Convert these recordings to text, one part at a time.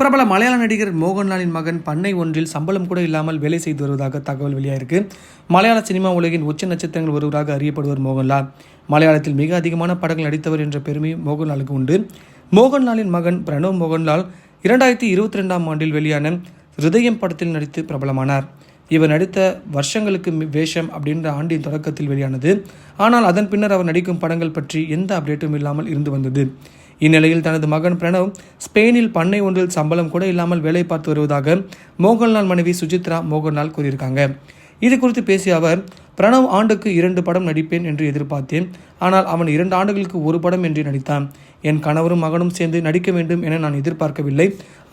பிரபல மலையாள நடிகர் மோகன்லாலின் மகன் பண்ணை ஒன்றில் சம்பளம் கூட இல்லாமல் வேலை செய்து வருவதாக தகவல் வெளியாயிருக்கு. மலையாள சினிமா உலகின் உச்ச நட்சத்திரங்கள் ஒருவராக அறியப்படுவர் மோகன்லால். மலையாளத்தில் மிக அதிகமான படங்கள் நடித்தவர் என்ற பெருமை மோகன்லாலுக்கு உண்டு. மோகன்லாலின் மகன் பிரணவ் மோகன்லால் இரண்டாயிரத்தி இருபத்தி ரெண்டாம் ஆண்டில் வெளியான ஹிருதயம் படத்தில் நடித்து பிரபலமானார். இவர் நடித்த வருஷங்களுக்கு வேஷம் அப்படின்ற ஆண்டின் தொடக்கத்தில் வெளியானது. ஆனால் அதன் பின்னர் அவர் நடிக்கும் படங்கள் பற்றி எந்த அப்டேட்டும் இல்லாமல் இருந்து வந்தது. இந்நிலையில் தனது மகன் பிரணவ் ஸ்பெயினில் பண்ணை ஒன்றில் சம்பளம் கூட இல்லாமல் வேலை பார்த்து வருவதாக மோகன்லால் மனைவி சுஜித்ரா மோகன்லால் கூறியிருக்காங்க. இது குறித்து பேசிய அவர் பிரணவ் ஆண்டுக்கு இரண்டு படம் நடிப்பேன் என்று எதிர்பார்த்தேன். ஆனால் அவன் இரண்டு ஆண்டுகளுக்கு ஒரு படம் என்று நடித்தான். என் கணவரும் மகனும் சேர்ந்து நடிக்க வேண்டும் என நான் எதிர்பார்க்கவில்லை.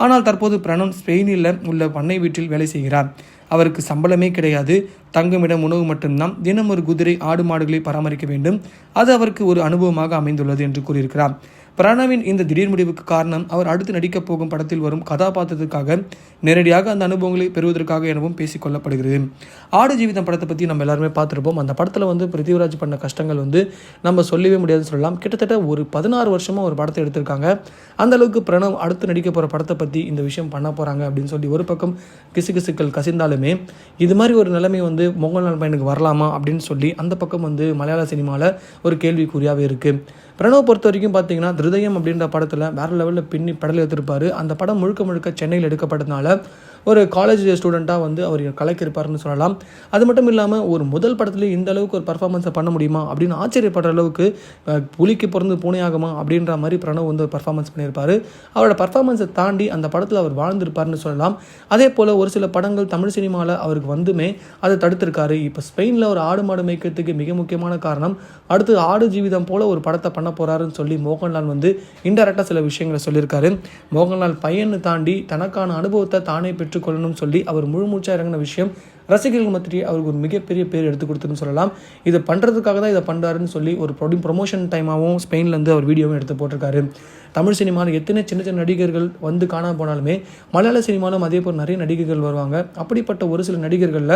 ஆனால் தற்போது பிரணவ் ஸ்பெயினில் உள்ள பண்ணை வீட்டில் வேலை செய்கிறார். அவருக்கு சம்பளமே கிடையாது. தங்குமிடம் உணவு மட்டும்தான். தினம் ஒரு குதிரை ஆடு மாடுகளை பராமரிக்க வேண்டும். அது அவருக்கு ஒரு அனுபவமாக அமைந்துள்ளது என்று கூறியிருக்கிறார். பிரணவின் இந்த திடீர் முடிவுக்கு காரணம் அவர் அடுத்து நடிக்கப் போகும் படத்தில் வரும் கதாபாத்திரத்திற்காக நேரடியாக அந்த அனுபவங்களை பெறுவதற்காக எனவும் பேசிக் கொள்ளப்படுகிறது ஆடு ஜீவிதம் படத்தை பற்றி நம்ம எல்லாருமே பார்த்துருப்போம். அந்த படத்தில் வந்து பிருத்திவிராஜ் பண்ண கஷ்டங்கள் வந்து நம்ம சொல்லவே முடியாதுன்னு சொல்லலாம். கிட்டத்தட்ட ஒரு பதினாறு வருஷமாக ஒரு படத்தை எடுத்திருக்காங்க. அந்த அளவுக்கு பிரணவ் அடுத்து நடிக்க போகிற படத்தை பற்றி இந்த விஷயம் பண்ண போகிறாங்க அப்படின்னு சொல்லி ஒரு பக்கம் கிசுகிசுக்கள் கசிந்தாலுமே இது மாதிரி ஒரு நிலைமை வந்து மொங்கல் நாள் பையனுக்கு வரலாமா அப்படின்னு சொல்லி அந்த பக்கம் வந்து மலையாள சினிமாவில் ஒரு கேள்விக்குறியாகவே இருக்குது பிரணவ் பொறுத்த வரைக்கும் பார்த்தீங்கன்னா திருதயம் அப்படின்ற படத்தில் வேறு லெவலில் பின்னி படல் எடுத்திருப்பார். அந்த படம் முழுக்க முழுக்க சென்னையில் எடுக்கப்பட்டதுனால ஒரு காலேஜ் ஸ்டூடெண்ட்டாக வந்து அவர் கலைக்கிருப்பார்னு சொல்லலாம். அது மட்டும் இல்லாமல் ஒரு முதல் படத்துலேயே இந்த அளவுக்கு ஒரு பர்ஃபார்மன்ஸை பண்ண முடியுமா அப்படின்னு ஆச்சரியப்படுற அளவுக்கு புலிக்கு பிறந்து பூனையாகுமா அப்படின்ற மாதிரி பிரணவ் வந்து ஒரு பர்ஃபார்மன்ஸ் பண்ணியிருப்பார். அவரோட பர்ஃபார்மன்ஸை தாண்டி அந்த படத்தில் அவர் வாழ்ந்திருப்பார்னு சொல்லலாம். அதே போல் ஒரு சில படங்கள் தமிழ் சினிமாவில் அவருக்கு வந்துமே அதை தடுத்திருக்காரு. இப்போ ஸ்பெயினில் ஒரு ஆடு மாடு மேய்க்கிறதுக்கு மிக முக்கியமான காரணம் அடுத்து ஆடு ஜீவிதம் போல் ஒரு படத்தை பண்ண போகிறாருன்னு சொல்லி மோகன்லால் வந்து இன்டெரக்டாக சில விஷயங்களை சொல்லியிருக்காரு. மோகன்லால் பையனை தாண்டி தனக்கான அனுபவத்தை தானே பெற்றுக்கொள்ளணும்னு சொல்லி அவர் முழு மூச்சா இறங்கின விஷயம் ரசிகர்கள் மத்தியே அவருக்கு ஒரு மிகப்பெரிய பேர் எடுத்து கொடுத்துன்னு சொல்லலாம். இதை பண்ணுறதுக்காக தான் இதை பண்ணுறாருன்னு சொல்லி ஒரு ப்ரொடி ப்ரொமோஷன் டைமாகவும் ஸ்பெயின்லேருந்து அவர் வீடியோவும் எடுத்து போட்டிருக்காரு. தமிழ் சினிமாவில் எத்தனை சின்ன சின்ன நடிகர்கள் வந்து காணாம போனாலுமே மலையாள சினிமாவிலும் அதே போல் நிறைய நடிகர்கள் வருவாங்க. அப்படிப்பட்ட ஒரு சில நடிகர்களில்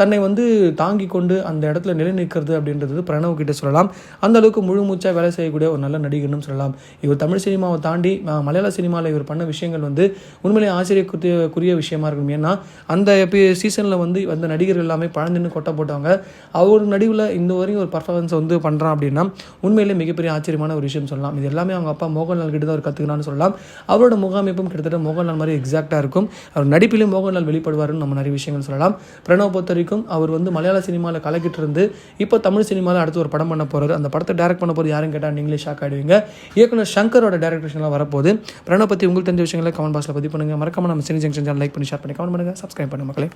தன்னை வந்து தாங்கி கொண்டு அந்த இடத்துல நிலை நிற்கிறது அப்படின்றது பிரணவ் கிட்ட சொல்லலாம். அந்த அளவுக்கு முழு மூச்சாக வேலை செய்யக்கூடிய ஒரு நல்ல நடிகர்னு சொல்லலாம். இவர் தமிழ் சினிமாவை தாண்டி மலையாள சினிமாவில் இவர் பண்ண விஷயங்கள் வந்து உண்மையிலேயே ஆச்சரியக்குரிய விஷயமா இருக்கும். ஏன்னா அந்த சீசனில் வந்து வந்த நடிகர்கள் எல்லாமே பழந்துன்னு கொட்டை போட்டவங்க அவர் நடுவில் இந்த வரையும் ஒரு பர்ஃபார்மன்ஸ் வந்து பண்ணுறான் அப்படின்னா உண்மையிலே மிகப்பெரிய ஆச்சரியமான ஒரு விஷயம் சொல்லலாம். இது எல்லாமே அவங்க அப்பா மோகன்லால் கிட்ட தான் அவர் கற்றுக்கலான்னு சொல்லலாம். அவரோட முகாமைப்பும் கிட்டத்தட்ட மோகன்லால் மாதிரி எக்ஸாக்டாக இருக்கும். அவர் நடிப்பிலும் மோகன்லால் வெளிப்படுவார்னு நம்ம நிறைய விஷயங்கள் சொல்லலாம். பிரணவ் பொறுத்த வரைக்கும் அவர் வந்து மலையாள சினிமாவில் கலக்கிட்டு இருந்து இப்போ தமிழ் சினிமாவில் அடுத்து ஒரு படம் பண்ண போறாரு. அந்த படத்தை டேரக்ட் பண்ண போகிறது யாரும் கேட்டால் நீங்களே ஷாக் ஆகிடுவீங்க இயக்குனர் ஷங்கரோட டேரக்டர்ஷன்லாம் வரப்போகுது பிரணவ் பற்றி உங்களுக்கு தெரிஞ்ச விஷயங்களை கமெண்ட் பாக்ஸில் பதிவு பண்ணுங்க. மறக்காம நம்ம சினி ஜங்ஷன் லைக் பண்ணி ஷேர் பண்ணி கமெண்ட் பண்ணுங்கள் சப்ஸ்கிரைப் பண்ணுங்க மக்களே.